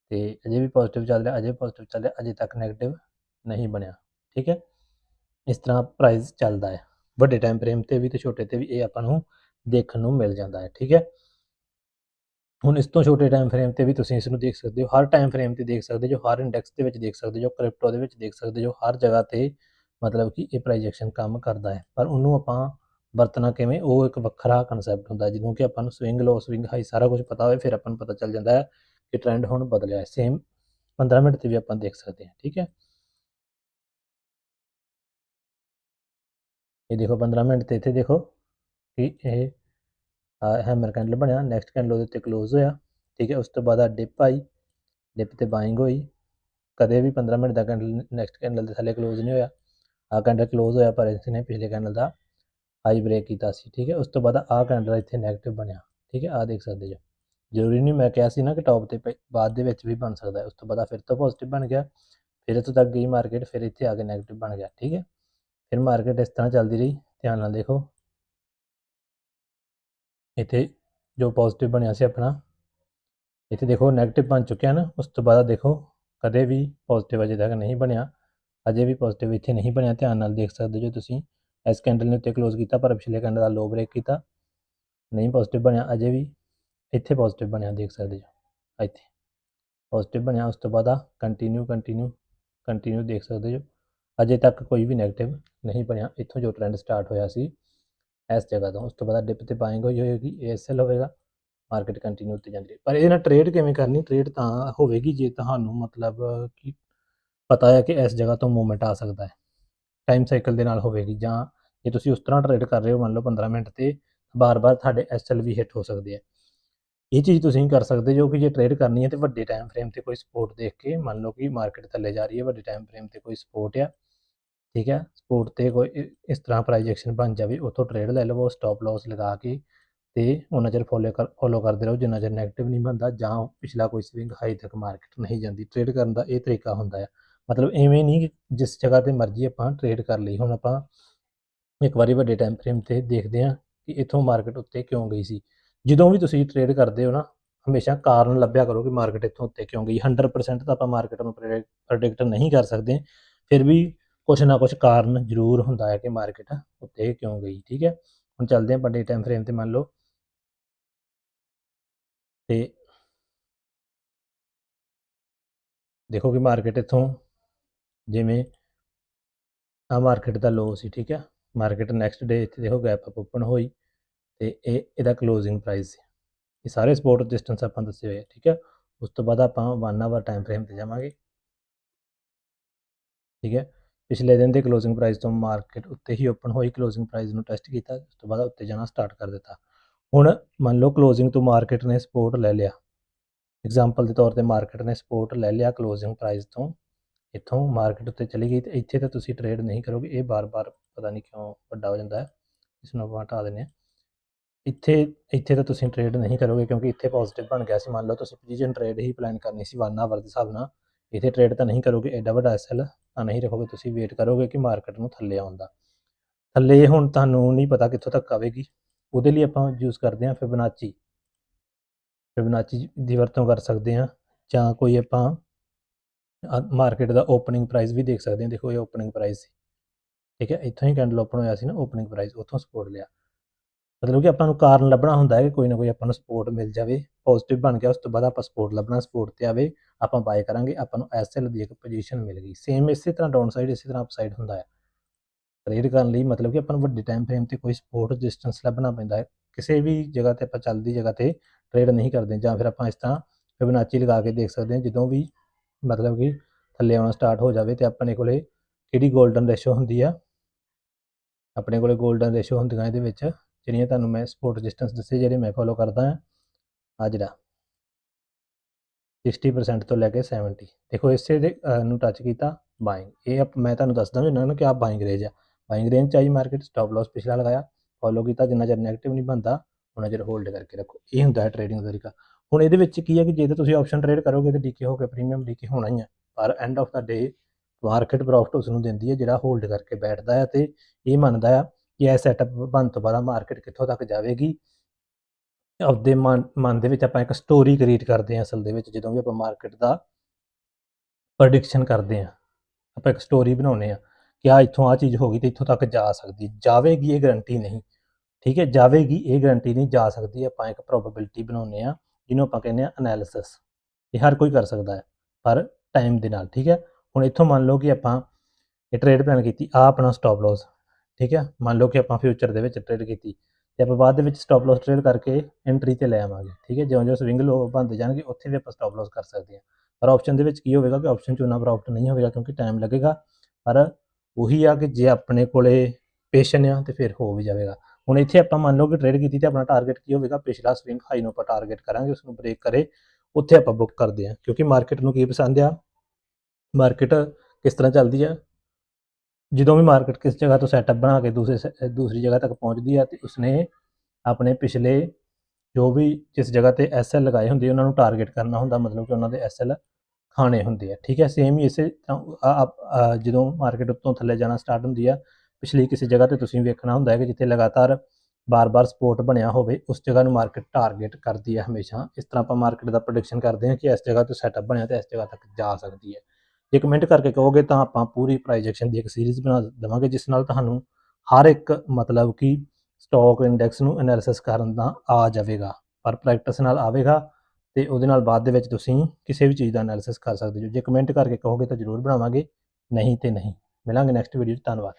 S1: ਤੇ ਅਜੇ ਵੀ ਪੋਜ਼ਿਟਿਵ ਚੱਲ ਰਿਹਾ, ਅਜੇ ਪੋਜ਼ਿਟਿਵ ਚੱਲ ਰਿਹਾ, ਅਜੇ ਤੱਕ 네ਗੇਟਿਵ ਨਹੀਂ ਬਣਿਆ, ਠੀਕ ਹੈ? ਇਸ ਤਰ੍ਹਾਂ ਪ੍ਰਾਈਸ ਚੱਲਦਾ ਹੈ। ਵੱਡੇ ਟਾਈਮ ਫਰੇਮ ਤੇ ਵੀ ਤੇ ਛੋਟੇ ਤੇ ਵੀ ਇਹ ਆਪਾਂ ਨੂੰ ਦੇਖਣ ਨੂੰ ਮਿਲ ਜਾਂਦਾ ਹੈ, ਠੀਕ ਹੈ? ਹੁਣ ਇਸ ਤੋਂ ਛੋਟੇ ਟਾਈਮ ਫਰੇਮ ਤੇ ਵੀ ਤੁਸੀਂ ਇਸ ਨੂੰ ਦੇਖ ਸਕਦੇ ਹੋ। ਹਰ ਟਾਈਮ ਫਰੇਮ ਤੇ ਦੇਖ ਸਕਦੇ ਜੋ, ਹਰ ਇੰਡੈਕਸ ਦੇ ਵਿੱਚ ਦੇਖ ਸਕਦੇ ਜੋ ਕ੍ਰਿਪਟੋ ਦੇ ਵਿੱਚ ਦੇਖ ਸਕਦੇ ਜੋ, ਹਰ ਜਗ੍ਹਾ ਤੇ ਮਤਲਬ ਕਿ ਇਹ ਪ੍ਰਾਈਜੈਕਸ਼ਨ ਕੰਮ ਕਰਦਾ ਹੈ। ਪਰ ਉਹਨੂੰ ਆਪਾਂ ਵਰਤਣਾ ਕਿਵੇਂ? ਉਹ ਇੱਕ ਵੱਖਰਾ ਕਨਸੈਪਟ ਹੁੰਦਾ ਜਦੋਂ ਕਿ ਆਪਾਂ ਨੂੰ ਸਵਿੰਗ ਲੋ ਸਵਿੰਗ ਹਾਈ ਸਾਰਾ ਕੁਝ ਪਤਾ ਹੋਵੇ, ਫਿਰ ਆਪਾਂ ਨੂੰ ਪਤਾ ਚੱਲ ਜਾਂਦਾ ਹੈ ਕਿ ਟ੍ਰੈਂਡ ਹੁਣ ਬਦਲਿਆ ਹੈ। ਸੇਮ 15 ਮਿੰਟ ਤੇ ਵੀ ਆਪਾਂ ਦੇਖ ਸਕਦੇ ਹਾਂ, ਠੀਕ ਹੈ? ਇਹ ਦੇਖੋ 15 ਮਿੰਟ ਤੇ ਇੱਥੇ ਦੇਖੋ ਕਿ ਇਹ ਹੈਮਰ ਕੈਂਡਲ ਬਣਿਆ ਨੈਕਸਟ ਕੈਂਡਲ ਉਹਦੇ ਉੱਤੇ ਕਲੋਜ਼ ਹੋਇਆ, ਠੀਕ ਹੈ, ਉਸ ਤੋਂ ਬਾਅਦ ਆ ਡਿਪ ਆਈ ਡਿਪ ਤੇ ਬਾਇੰਗ ਹੋਈ, ਕਦੇ ਵੀ 15 ਮਿੰਟ ਦਾ ਕੈਂਡਲ ਨੈਕਸਟ ਕੈਂਡਲ ਦੇ ਥੱਲੇ ਕਲੋਜ਼ ਨਹੀਂ ਹੋਇਆ ਆ ਕੈਂਡਲ ਕਲੋਜ਼ ਹੋਇਆ ਪਰ ਇਸ ਨੇ ਪਿਛਲੇ ਕੈਂਡਲ ਦਾ ਹਾਈ ਬ੍ਰੇਕ ਕੀਤਾ ਸੀ, ਠੀਕ ਹੈ, ਉਸ ਤੋਂ ਬਾਅਦ ਆ ਕੈਂਡਲ ਇੱਥੇ 네ਗੇਟਿਵ ਬਣਿਆ, ਠੀਕ ਹੈ ਆ ਦੇਖ ਸਕਦੇ ਜੋ ਜ਼ਰੂਰੀ ਨਹੀਂ ਮੈਂ ਕਿਹਾ ਸੀ ਨਾ ਕਿ ਟੌਪ ਤੇ ਪ- ਬਾਅਦ ਦੇ ਵਿੱਚ ਵੀ ਬਣ ਸਕਦਾ ਹੈ, ਉਸ ਤੋਂ ਬਾਅਦ ਫਿਰ ਤੋਂ ਪੋਜ਼ਿਟਿਵ ਬਣ ਗਿਆ, ਫਿਰ ਇੱਥੋਂ ਤੱਕ ਗਈ ਮਾਰਕੀਟ ਫਿਰ ਇੱਥੇ ਆ ਕੇ 네ਗੇਟਿਵ ਬਣ ਗਿਆ, ਠੀਕ ਹੈ ਫਿਰ ਮਾਰਕੀਟ ਇਸ ਤਰ੍ਹਾਂ ਚੱਲਦੀ ਰਹੀ, ਧਿਆਨ ਨਾਲ ਦੇਖੋ। ਇੱਥੇ ਜੋ ਪੋਜ਼ਿਟਿਵ ਬਣਿਆ ਸੀ ਆਪਣਾ, ਇੱਥੇ ਦੇਖੋ 네ਗੇਟਿਵ ਬਣ ਚੁੱਕਿਆ ਨਾ, ਉਸ ਤੋਂ ਬਾਅਦ ਦੇਖੋ ਕਦੇ ਵੀ ਪੋਜ਼ਿਟਿਵ ਅਜੇ ਤੱਕ ਨਹੀਂ ਬਣਿਆ। ਅਜੇ ਵੀ ਪੋਜ਼ਿਟਿਵ ਇੱਥੇ ਨਹੀਂ ਬਣਿਆ, ਧਿਆਨ ਨਾਲ ਦੇਖ ਸਕਦੇ ਜੋ ਤੁਸੀਂ। ਇਸ ਕੈਂਡਲ ਨੇ ਉੱਤੇ ਕਲੋਜ਼ ਕੀਤਾ, ਪਰ ਪਿਛਲੇ ਕੈਂਡਲ ਦਾ ਲੋ ਬ੍ਰੇਕ ਕੀਤਾ। ਨਹੀਂ ਪੋਜ਼ਿਟਿਵ ਬਣਿਆ, ਅਜੇ ਵੀ ਇੱਥੇ ਪੋਜ਼ਿਟਿਵ ਬਣਿਆ, ਦੇਖ ਸਕਦੇ ਜੋ ਇੱਥੇ ਪੋਜ਼ਿਟਿਵ ਬਣਿਆ, ਉਸ ਤੋਂ ਬਾਅਦ ਆ ਕੰਟੀਨਿਊ ਕੰਟੀਨਿਊ ਕੰਟੀਨਿਊ ਦੇਖ ਸਕਦੇ ਜੋ ਅਜੇ ਤੱਕ ਕੋਈ ਵੀ 네ਗੇਟਿਵ ਨਹੀਂ ਬਣਿਆ। ਇੱਥੋਂ ਜੋ ਟ੍ਰੈਂਡ ਸਟਾਰਟ ਹੋਇਆ ਸੀ, ਇਸ ਜਗ੍ਹਾ ਤੋਂ, ਉਸ ਤੋਂ ਬਾਅਦ ਡਿਪ ਤੇ ਬਾਇੰਗ ਹੋਈ ਹੋਏਗੀ ਏਐਸਐਲ ਹੋਵੇਗਾ ਮਾਰਕੀਟ ਕੰਟੀਨਿਊ ਉੱਤੇ ਜਾਂਦੀ ਹੈ ਪਰ ਇਹਦੇ ਨਾਲ ਟ੍ਰੇਡ ਕਿਵੇਂ ਕਰਨੀ? ਟ੍ਰੇਡ ਤਾਂ ਹੋਵੇਗੀ ਜੇ ਤੁਹਾਨੂੰ ਮਤਲਬ ਕਿ ਪਤਾ ਹੈ ਕਿ ਇਸ ਜਗ੍ਹਾ ਤੋਂ ਮੂਵਮੈਂਟ ਆ ਸਕਦਾ ਹੈ। ਟਾਈਮ ਸਾਈਕਲ ਦੇ ਨਾਲ ਹੋਵੇਗੀ ਜਾਂ ਜੇ ਤੁਸੀਂ ਉਸ ਤਰ੍ਹਾਂ ਟ੍ਰੇਡ ਕਰ ਰਹੇ ਹੋ, ਮੰਨ ਲਓ 15 ਮਿੰਟ ਤੇ, ਬਾਰ-ਬਾਰ ਤੁਹਾਡੇ ਐਸਐਲ ਵੀ ਹਿੱਟ ਹੋ ਸਕਦੇ ਆ ਇਹ ਚੀਜ਼ ਤੁਸੀਂ ਕਰ ਸਕਦੇ ਜੋ ਕਿ ਜੇ ਟ੍ਰੇਡ ਕਰਨੀ ਹੈ ਤੇ ਵੱਡੇ ਟਾਈਮ ਫਰੇਮ ਤੇ ਕੋਈ ਸਪੋਰਟ ਦੇਖ ਕੇ, ਮੰਨ ਲਓ ਕਿ ਮਾਰਕੀਟ ਥੱਲੇ ਜਾ ਰਹੀ ਹੈ, ਵੱਡੇ ਟਾਈਮ ਫਰੇਮ ਤੇ ਕੋਈ ਸਪੋਰਟ ਆ ਠੀਕ ਹੈ ਸਪੋਰਟ ਤੇ ਕੋਈ ਇਸ ਤਰ੍ਹਾਂ ਪ੍ਰਾਈਸ ਐਕਸ਼ਨ ਬਣ ਜਾਵੇ, ਉੱਥੋਂ ਟ੍ਰੇਡ ਲੈ ਲਵੋ ਸਟਾਪ ਲਾਸ ਲਗਾ ਕੇ ਤੇ ਉਹਨਾਂ ਚਿਰ ਫੋਲੋ ਕਰ ਫੋਲੋ ਕਰਦੇ ਰਹੋ, ਜਿੰਨਾ ਚਿਰ ਨੈਗੇਟਿਵ ਨਹੀਂ ਬਣਦਾ ਜਾਂ ਪਿਛਲਾ ਕੋਈ ਸਵਿੰਗ ਹਾਈ ਤੱਕ ਮਾਰਕੀਟ ਨਹੀਂ ਜਾਂਦੀ। ਟ੍ਰੇਡ ਕਰਨ ਦਾ ਇਹ ਤਰੀਕਾ ਹੁੰਦਾ ਹੈ ਮਤਲਬ ਐਵੇਂ ਨਹੀਂ ਕਿ ਜਿਸ ਜਗ੍ਹਾ ਤੇ ਮਰਜ਼ੀ ਆਪਾਂ ਟ੍ਰੇਡ ਕਰ ਲਈ। ਹੁਣ ਆਪਾਂ ਇੱਕ ਵਾਰੀ ਵੱਡੇ ਟਾਈਮ ਫਰੇਮ ਤੇ ਦੇਖਦੇ ਹਾਂ ਕਿ ਇੱਥੋਂ ਮਾਰਕੀਟ ਉੱਤੇ ਕਿਉਂ ਗਈ ਸੀ। ਜਦੋਂ ਵੀ ਤੁਸੀਂ ਟ੍ਰੇਡ ਕਰਦੇ ਹੋ ਨਾ, ਹਮੇਸ਼ਾ ਕਾਰਨ ਲੱਭਿਆ ਕਰੋ ਕਿ ਮਾਰਕੀਟ ਇੱਥੋਂ ਉੱਤੇ ਕਿਉਂ ਗਈ। 100% ਤਾਂ ਆਪਾਂ ਮਾਰਕੀਟ ਨੂੰ ਪ੍ਰੈਡਿਕਟ ਨਹੀਂ ਕਰ ਸਕਦੇ। ਫਿਰ ਵੀ ਕੁਛ ਨਾ ਕੁਛ ਕਾਰਨ ਜ਼ਰੂਰ ਹੁੰਦਾ ਹੈ ਕਿ ਮਾਰਕੀਟ ਉੱਤੇ ਕਿਉਂ ਗਈ, ਠੀਕ ਹੈ? ਹੁਣ ਚੱਲਦੇ ਹਾਂ ਵੱਡੇ ਟਾਈਮ ਫਰੇਮ ਤੇ ਮੰਨ ਲਓ। ਤੇ ਦੇਖੋ ਕਿ ਮਾਰਕੀਟ ਇੱਥੋਂ ਜਿਵੇਂ ਆ ਮਾਰਕੀਟ ਦਾ ਲੋ ਸੀ, ਠੀਕ ਹੈ? ਮਾਰਕੀਟ ਨੈਕਸਟ ਡੇ ਇੱਥੇ ਦੇਖੋ ਗੈਪ ਅਪ ਓਪਨ ਹੋਈ ਤੇ ਇਹ, ਇਹਦਾ ਕਲੋਜ਼ਿੰਗ ਪ੍ਰਾਈਸ ਸੀ। ਇਹ ਸਾਰੇ ਸਪੋਰਟ ਰੈਜ਼ਿਸਟੈਂਸ ਆਪਾਂ ਦੱਸੇ ਹੋਏ ਆ, ਠੀਕ ਹੈ? ਉਸ ਤੋਂ ਬਾਅਦ ਆਪਾਂ 1 ਆਵਰ ਟਾਈਮ ਫਰੇਮ ਤੇ ਜਾਵਾਂਗੇ। ਠੀਕ ਹੈ? ਪਿਛਲੇ ਦਿਨ ਦੇ ਕਲੋਜ਼ਿੰਗ ਪ੍ਰਾਈਸ ਤੋਂ ਮਾਰਕੀਟ ਉੱਤੇ ਹੀ ਓਪਨ ਹੋਈ ਕਲੋਜ਼ਿੰਗ ਪ੍ਰਾਈਸ ਨੂੰ ਟੈਸਟ ਕੀਤਾ, ਉਸ ਤੋਂ ਬਾਅਦ ਉੱਤੇ ਜਾਣਾ ਸਟਾਰਟ ਕਰ ਦਿੱਤਾ। ਹੁਣ ਮੰਨ ਲਓ ਕਲੋਜ਼ਿੰਗ ਤੋਂ ਮਾਰਕੀਟ ਨੇ ਸਪੋਰਟ ਲੈ ਲਿਆ। ਐਗਜ਼ਾਮਪਲ ਦੇ ਤੌਰ ਤੇ ਮਾਰਕੀਟ ਨੇ ਸਪੋਰਟ ਲੈ ਲਿਆ ਕਲੋਜ਼ਿੰਗ ਪ੍ਰਾਈਸ ਤੋਂ। ਇੱਥੋਂ ਮਾਰਕੀਟ ਉੱਤੇ ਚਲੀ ਗਈ ਤੇ ਇੱਥੇ ਤਾਂ ਤੁਸੀਂ ਟ੍ਰੇਡ ਨਹੀਂ ਕਰੋਗੇ, ਇਹ ਬਾਰ-ਬਾਰ ਪਤਾ ਨਹੀਂ ਕਿਉਂ ਵੱਡਾ ਹੋ ਜਾਂਦਾ ਹੈ, ਇਸ ਨੂੰ ਆਪਾਂ ਹਟਾ ਦਿੰਦੇ ਹਾਂ। ਇੱਥੇ ਇੱਥੇ ਤਾਂ ਤੁਸੀਂ ਟ੍ਰੇਡ ਨਹੀਂ ਕਰੋਗੇ ਕਿਉਂਕਿ ਇੱਥੇ ਪੋਜ਼ਿਟਿਵ ਬਣ ਗਿਆ ਸੀ। ਮੰਨ ਲਓ ਤੁਸੀਂ ਪੋਜੀਸ਼ਨ ਟ੍ਰੇਡ ਹੀ ਪਲਾਨ ਕਰਨੀ ਸੀ 1 ਆਵਰ ਦੇ ਹਿਸਾਬ ਨਾਲ। ਇੱਥੇ ਟ੍ਰੇਡ ਤਾਂ ਨਹੀਂ ਕਰੋਗੇ, ਐਡਾ ਵੱਡਾ ਐਸਐਲ ਤਾਂ ਨਹੀਂ ਰੱਖੋਗੇ, ਤੁਸੀਂ ਵੇਟ ਕਰੋਗੇ ਕਿ ਮਾਰਕੀਟ ਨੂੰ ਥੱਲੇ ਆਉਂਦਾ ਥੱਲੇ ਹੁਣ ਤੁਹਾਨੂੰ ਨਹੀਂ ਪਤਾ ਕਿੱਥੋਂ ਤੱਕ ਆਵੇਗੀ। ਉਹਦੇ ਲਈ ਆਪਾਂ ਯੂਜ਼ ਕਰਦੇ ਹਾਂ ਫਿਬਨਾਚੀ ਫਿਬਨਾਚੀ ਦੀ ਵਰਤੋਂ ਕਰ ਸਕਦੇ ਹਾਂ, ਜਾਂ ਕੋਈ ਆਪਾਂ ਮਾਰਕੀਟ ਦਾ ਓਪਨਿੰਗ ਪ੍ਰਾਈਸ ਵੀ ਦੇਖ ਸਕਦੇ ਹਾਂ। ਦੇਖੋ ਇਹ ਓਪਨਿੰਗ ਪ੍ਰਾਈਸ ਸੀ। ਠੀਕ ਹੈ, ਇੱਥੋਂ ਹੀ ਕੈਂਡਲ ਓਪਨ ਹੋਇਆ ਸੀ ਨਾ ਓਪਨਿੰਗ ਪ੍ਰਾਈਸ ਉੱਥੋਂ ਸਪੋਰਟ ਲਿਆ। ਮਤਲਬ ਕਿ ਆਪਾਂ ਨੂੰ ਕਾਰਨ ਲੱਭਣਾ ਹੁੰਦਾ ਹੈ ਕਿ ਕੋਈ ਨਾ ਕੋਈ ਆਪਾਂ ਨੂੰ ਸਪੋਰਟ ਮਿਲ ਜਾਵੇ। ਪੋਜ਼ਿਟਿਵ ਬਣ ਗਿਆ, ਉਸ ਤੋਂ ਬਾਅਦ ਆਪਾਂ ਸਪੋਰਟ ਲੱਭਣਾ ਸਪੋਰਟ ਤੇ ਆਵੇ, ਆਪਾਂ ਬਾਏ ਕਰਾਂਗੇ, ਆਪਾਂ ਨੂੰ ਐਸਐਲ ਦੀ ਇੱਕ ਪੋਜੀਸ਼ਨ ਮਿਲ ਗਈ। ਸੇਮ ਇਸੇ ਤਰ੍ਹਾਂ ਡਾਊਨ ਸਾਈਡ ਇਸੇ ਤਰ੍ਹਾਂ ਅਪਸਾਈਡ ਹੁੰਦਾ ਹੈ ਟ੍ਰੇਡ ਕਰਨ ਲਈ ਮਤਲਬ ਕਿ ਆਪਾਂ ਨੂੰ ਵੱਡੇ ਟਾਈਮ ਫਰੇਮ ਤੇ ਕੋਈ ਸਪੋਰਟ ਰੈਜ਼ਿਸਟੈਂਸ ਲੱਭਣਾ ਪੈਂਦਾ ਹੈ। ਕਿਸੇ ਵੀ ਜਗ੍ਹਾ ਤੇ ਆਪਾਂ ਚੱਲਦੀ ਜਗ੍ਹਾ ਤੇ ਟ੍ਰੇਡ ਨਹੀਂ ਕਰਦੇ, ਜਾਂ ਫਿਰ ਆਪਾਂ ਇਸ ਤਰ੍ਹਾਂ ਫਿਬਨਾਚੀ ਲਗਾ ਕੇ ਦੇਖ ਸਕਦੇ ਹਾਂ, ਜਦੋਂ ਵੀ ਮਤਲਬ ਕਿ ਥੱਲੇ ਆਉਣਾ ਸਟਾਰਟ ਹੋ ਜਾਵੇ ਤੇ ਆਪਣੇ ਕੋਲੇ ਕਿਹੜੀ 골ਡਨ ਰੇਸ਼ੋ ਹੁੰਦੀ ਆ? ਆਪਣੇ ਕੋਲੇ 골ਡਨ ਰੇਸ਼ੋ ਹੁੰਦੀਆਂ ਇਹਦੇ ਵਿੱਚ, ਜਿਹੜੀਆਂ ਤੁਹਾਨੂੰ ਮੈਂ ਸਪੋਰਟ ਰੈਜ਼ਿਸਟੈਂਸ ਦੱਸੇ, ਜਿਹੜੇ ਮੈਂ ਫੋਲੋ ਕਰਦਾ ਹਾਂ। ਆ ਜਿਹੜਾ 60% ਤੋਂ ਲੈ ਕੇ 70 ਦੇਖੋ, ਇਸੇ ਦੇ ਨੂੰ ਟੱਚ ਕੀਤਾ ਬਾਇੰਗ ਇਹ ਮੈਂ ਤੁਹਾਨੂੰ ਦੱਸਦਾ ਵੀ ਇਹਨਾਂ ਨੂੰ ਕਿ ਆ ਬਾਇੰਗ ਰੇਂਜ ਆ ਬਾਇੰਗ ਰੇਂਜ ਚਾਹੀ ਮਾਰਕੀਟ ਸਟਾਪ ਲਾਸ ਪਿਛਲਾ ਲਗਾਇਆ। ਫੋਲੋ ਕੀਤਾ, ਜਿੰਨਾ ਚਿਰ ਨੈਗੇਟਿਵ ਨਹੀਂ ਬਣਦਾ ਉਹਨਾਂ ਚਿਰ ਹੋਲਡ ਕਰਕੇ ਰੱਖੋ। ਇਹ ਹੁੰਦਾ ਹੈ ਟ੍ਰੇਡਿੰਗ ਦਾ ਤਰੀਕਾ। ਹੁਣ ਇਹਦੇ ਵਿੱਚ ਕੀ ਹੈ ਕਿ ਜੇ ਤਾਂ ਤੁਸੀਂ ਆਪਸ਼ਨ ਟ੍ਰੇਡ ਕਰੋਗੇ ਤੇ ਡੀਕੇ ਹੋ ਕੇ ਪ੍ਰੀਮੀਅਮ ਡੀਕੇ ਹੋਣਾ ਹੀ ਹੈ ਪਰ ਐਂਡ ਆਫ ਦਾ ਡੇ ਮਾਰਕੀਟ ਪ੍ਰੋਫਿਟ ਉਸ ਨੂੰ ਦਿੰਦੀ ਹੈ, ਜਿਹੜਾ ਹੋਲਡ ਕਰਕੇ ਬੈਠਦਾ ਹੈ ਤੇ ਇਹ ਮੰਨਦਾ ਹੈ ਕਿ ਇਹ ਸੈਟਅਪ ਬਣ ਤੋਂ ਬਾਅਦ ਮਾਰਕੀਟ ਕਿੱਥੋਂ ਤੱਕ ਜਾਵੇਗੀ। ਆਪਦੇ ਮਨ ਮਨ ਦੇ ਵਿੱਚ ਆਪਾਂ ਇੱਕ ਸਟੋਰੀ ਕ੍ਰੀਏਟ ਕਰਦੇ ਹਾਂ ਅਸਲ ਦੇ ਵਿੱਚ, ਜਦੋਂ ਵੀ ਆਪਾਂ ਮਾਰਕੀਟ ਦਾ ਪ੍ਰੈਡਿਕਸ਼ਨ ਕਰਦੇ ਹਾਂ, ਆਪਾਂ ਇੱਕ ਸਟੋਰੀ ਬਣਾਉਂਦੇ ਹਾਂ ਕਿ ਆ ਇੱਥੋਂ ਆ ਚੀਜ਼ ਹੋ ਗਈ ਤੇ ਇੱਥੋਂ ਤੱਕ ਜਾ ਸਕਦੀ ਜਾਵੇਗੀ ਇਹ ਗਰੰਟੀ ਨਹੀਂ, ਠੀਕ ਹੈ? ਜਾਵੇਗੀ, ਇਹ ਗਰੰਟੀ ਨਹੀਂ ਜਾ ਸਕਦੀ। ਆਪਾਂ ਇੱਕ ਪ੍ਰੋਬੇਬਿਲਿਟੀ ਬਣਾਉਂਦੇ ਆ ਜਿਹਨੂੰ ਆਪਾਂ ਕਹਿੰਦੇ ਆ ਅਨਾਲਿਸਿਸ ਇਹ ਹਰ ਕੋਈ ਕਰ ਸਕਦਾ ਹੈ, ਪਰ ਟਾਈਮ ਦੇ ਨਾਲ, ਠੀਕ ਹੈ? ਹੁਣ ਇੱਥੋਂ ਮੰਨ ਲਓ ਕਿ ਆਪਾਂ ਇਹ ਟ੍ਰੇਡ ਪਲਾਨ ਕੀਤੀ ਆ ਆਪਣਾ ਸਟਾਪ ਲਾਸ ਠੀਕ ਹੈ? ਮੰਨ ਲਓ ਕਿ ਆਪਾਂ ਫਿਊਚਰ ਦੇ ਵਿੱਚ ਟ੍ਰੇਡ ਕੀਤੀ ਤੇ ਆਪਾਂ ਬਾਅਦ ਦੇ ਵਿੱਚ ਸਟਾਪ ਲਾਸ ਟ੍ਰੇਡ ਕਰਕੇ ਐਂਟਰੀ ਤੇ ਲੈ ਆਵਾਂਗੇ, ਠੀਕ ਹੈ? ਜਿਉਂ ਜਿਉਂ ਸਵਿੰਗ ਲੋ ਬਣਦੇ ਜਾਣਗੇ, ਉੱਥੇ ਵੀ ਆਪਾਂ ਸਟਾਪ ਲਾਸ ਕਰ ਸਕਦੇ ਹਾਂ। ਪਰ ਆਪਸ਼ਨ ਦੇ ਵਿੱਚ ਕੀ ਹੋਵੇਗਾ ਕਿ ਆਪਸ਼ਨ ਚ ਉਹਨਾਂ ਪ੍ਰੋਫਿਟ ਨਹੀਂ ਹੋਵੇਗਾ ਕਿਉਂਕਿ ਟਾਈਮ ਲੱਗੇਗਾ, ਪਰ ਉਹੀ ਆ ਕਿ ਜੇ ਆਪਣੇ ਕੋਲੇ ਪੇਸ਼ਨ ਆ ਤੇ ਫਿਰ ਹੋ ਵੀ ਜਾਵੇਗਾ। ਹੁਣ ਇੱਥੇ ਆਪਾਂ ਮੰਨ ਲਓ ਕਿ ਟ੍ਰੇਡ ਕੀਤੀ ਤੇ ਆਪਣਾ ਟਾਰਗੇਟ ਕੀ ਹੋਵੇਗਾ? ਪਿਛਲਾ ਸਵਿੰਗ ਹਾਈ ਨੂੰ ਆਪਾਂ ਟਾਰਗੇਟ ਕਰਾਂਗੇ ਉਸ ਨੂੰ ਬ੍ਰੇਕ ਕਰੇ, ਉੱਥੇ ਆਪਾਂ ਬੁੱਕ ਕਰਦੇ ਹਾਂ। ਕਿਉਂਕਿ ਮਾਰਕੀਟ ਨੂੰ ਕੀ ਪਸੰਦ ਆ? ਮਾਰਕੀਟ ਕਿਸ ਤਰ੍ਹਾਂ ਚੱਲਦੀ ਆ? ਜਦੋਂ ਵੀ ਮਾਰਕੀਟ ਕਿਸ ਜਗ੍ਹਾ ਤੋਂ ਸੈਟਅਪ ਬਣਾ ਕੇ ਦੂਸਰੇ ਸ- ਦੂਸਰੀ ਜਗ੍ਹਾ ਤੱਕ ਪਹੁੰਚਦੀ ਹੈ ਤੇ ਉਸਨੇ ਆਪਣੇ ਪਿਛਲੇ ਜੋ ਵੀ ਜਿਸ ਜਗ੍ਹਾ ਤੇ ਐਸਐਲ ਲਗਾਏ ਹੁੰਦੇ ਉਹਨਾਂ ਨੂੰ ਟਾਰਗੇਟ ਕਰਨਾ ਹੁੰਦਾ, ਮਤਲਬ ਕਿ ਉਹਨਾਂ ਦੇ ਐਸਐਲ ਖਾਣੇ ਹੁੰਦੇ ਆ। ਠੀਕ ਹੈ? ਸੇਮ ਹੀ ਇਸੇ ਤਰ੍ਹਾਂ ਜਦੋਂ ਮਾਰਕੀਟ ਉੱਤੋਂ ਥੱਲੇ ਜਾਣਾ ਸਟਾਰਟ ਹੁੰਦੀ ਆ, ਪਿਛਲੀ ਕਿਸੇ ਜਗ੍ਹਾ ਤੇ ਤੁਸੀਂ ਵੇਖਣਾ ਹੁੰਦਾ ਹੈ ਕਿ ਜਿੱਥੇ ਲਗਾਤਾਰ ਬਾਰ-ਬਾਰ ਸਪੋਰਟ ਬਣਿਆ ਹੋਵੇ, ਉਸ ਜਗ੍ਹਾ ਨੂੰ ਮਾਰਕੀਟ ਟਾਰਗੇਟ ਕਰਦੀ ਹੈ ਹਮੇਸ਼ਾ। ਇਸ ਤਰ੍ਹਾਂ ਆਪਾਂ ਮਾਰਕੀਟ ਦਾ ਪ੍ਰੈਡਿਕਸ਼ਨ ਕਰਦੇ ਹਾਂ ਕਿ ਇਸ ਜਗ੍ਹਾ ਤੋਂ ਸੈਟਅਪ ਬਣਿਆ ਤੇ ਇਸ ਜਗ੍ਹਾ ਤੱਕ ਜਾ ਸਕਦੀ ਹੈ। ਜੇ ਕਮੈਂਟ ਕਰਕੇ ਕਹੋਗੇ ਤਾਂ ਆਪਾਂ ਪੂਰੀ ਪ੍ਰਾਈਜੈਕਸ਼ਨ ਦੀ ਇੱਕ ਸੀਰੀਜ਼ ਬਣਾ ਦੇਵਾਂਗੇ, ਜਿਸ ਨਾਲ ਤੁਹਾਨੂੰ ਹਰ ਇੱਕ ਮਤਲਬ ਕਿ ਸਟਾਕ ਇੰਡੈਕਸ ਨੂੰ ਐਨਾਲਿਸਿਸ ਕਰਨ ਦਾ ਆ ਜਾਵੇਗਾ, ਪਰ ਪ੍ਰੈਕਟਿਸ ਨਾਲ ਆਵੇਗਾ ਤੇ ਉਹਦੇ ਨਾਲ ਬਾਅਦ ਦੇ ਵਿੱਚ ਤੁਸੀਂ ਕਿਸੇ ਵੀ ਚੀਜ਼ ਦਾ ਐਨਾਲਿਸਿਸ ਕਰ ਸਕਦੇ ਹੋ। ਜੇ ਕਮੈਂਟ ਕਰਕੇ ਕਹੋਗੇ ਤਾਂ ਜ਼ਰੂਰ ਬਣਾਵਾਂਗੇ, ਨਹੀਂ ਤੇ ਨਹੀਂ। ਮਿਲਾਂਗੇ ਨੈਕਸਟ ਵੀਡੀਓ 'ਚ, ਧੰਨਵਾਦ।